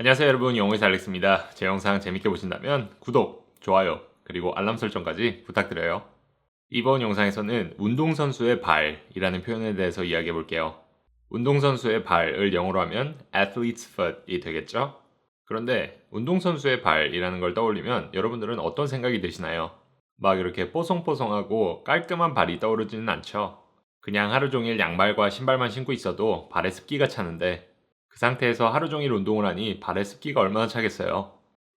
안녕하세요 여러분 영어의 알렉스입니다. 제 영상 재밌게 보신다면 구독, 좋아요, 그리고 알람 설정까지 부탁드려요. 이번 영상에서는 운동선수의 발이라는 표현에 대해서 이야기해 볼게요. 운동선수의 발을 영어로 하면 athlete's foot이 되겠죠? 그런데 운동선수의 발이라는 걸 떠올리면 여러분들은 어떤 생각이 드시나요? 막 이렇게 뽀송뽀송하고 깔끔한 발이 떠오르지는 않죠? 그냥 하루 종일 양말과 신발만 신고 있어도 발에 습기가 차는데 그 상태에서 하루 종일 운동을 하니 발에 습기가 얼마나 차겠어요.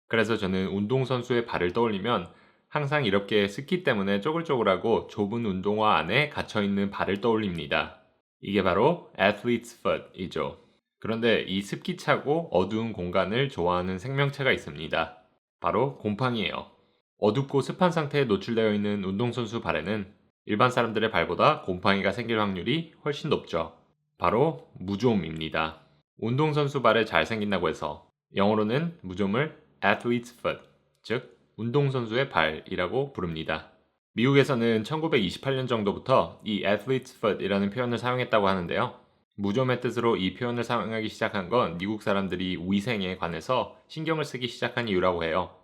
그래서 저는 운동선수의 발을 떠올리면 항상 이렇게 습기 때문에 쪼글쪼글하고 좁은 운동화 안에 갇혀있는 발을 떠올립니다. 이게 바로 athlete's foot이죠. 그런데 이 습기 차고 어두운 공간을 좋아하는 생명체가 있습니다. 바로 곰팡이에요. 어둡고 습한 상태에 노출되어 있는 운동선수 발에는 일반 사람들의 발보다 곰팡이가 생길 확률이 훨씬 높죠. 바로 무좀입니다. 운동선수 발에 잘 생긴다고 해서 영어로는 무좀을 athlete's foot, 즉 운동선수의 발이라고 부릅니다. 미국에서는 1928년 정도부터 이 athlete's foot이라는 표현을 사용했다고 하는데요. 무좀의 뜻으로 이 표현을 사용하기 시작한 건 미국 사람들이 위생에 관해서 신경을 쓰기 시작한 이유라고 해요.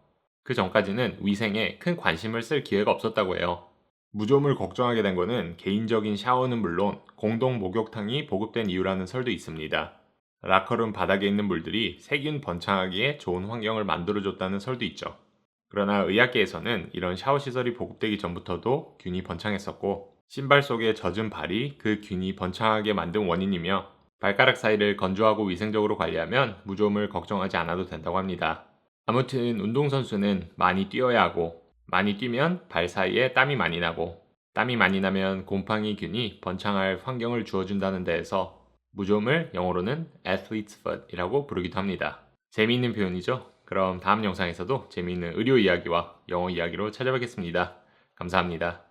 그 전까지는 위생에 큰 관심을 쓸 기회가 없었다고 해요. 무좀을 걱정하게 된 거는 개인적인 샤워는 물론 공동 목욕탕이 보급된 이유라는 설도 있습니다. 라커룸 바닥에 있는 물들이 세균 번창하기에 좋은 환경을 만들어줬다는 설도 있죠. 그러나 의학계에서는 이런 샤워 시설이 보급되기 전부터도 균이 번창했었고 신발 속에 젖은 발이 그 균이 번창하게 만든 원인이며 발가락 사이를 건조하고 위생적으로 관리하면 무좀을 걱정하지 않아도 된다고 합니다. 아무튼 운동선수는 많이 뛰어야 하고 많이 뛰면 발 사이에 땀이 많이 나고 땀이 많이 나면 곰팡이 균이 번창할 환경을 주어준다는 데에서 무좀을 영어로는 athlete's foot이라고 부르기도 합니다. 재미있는 표현이죠? 그럼 다음 영상에서도 재미있는 의료 이야기와 영어 이야기로 찾아뵙겠습니다. 감사합니다.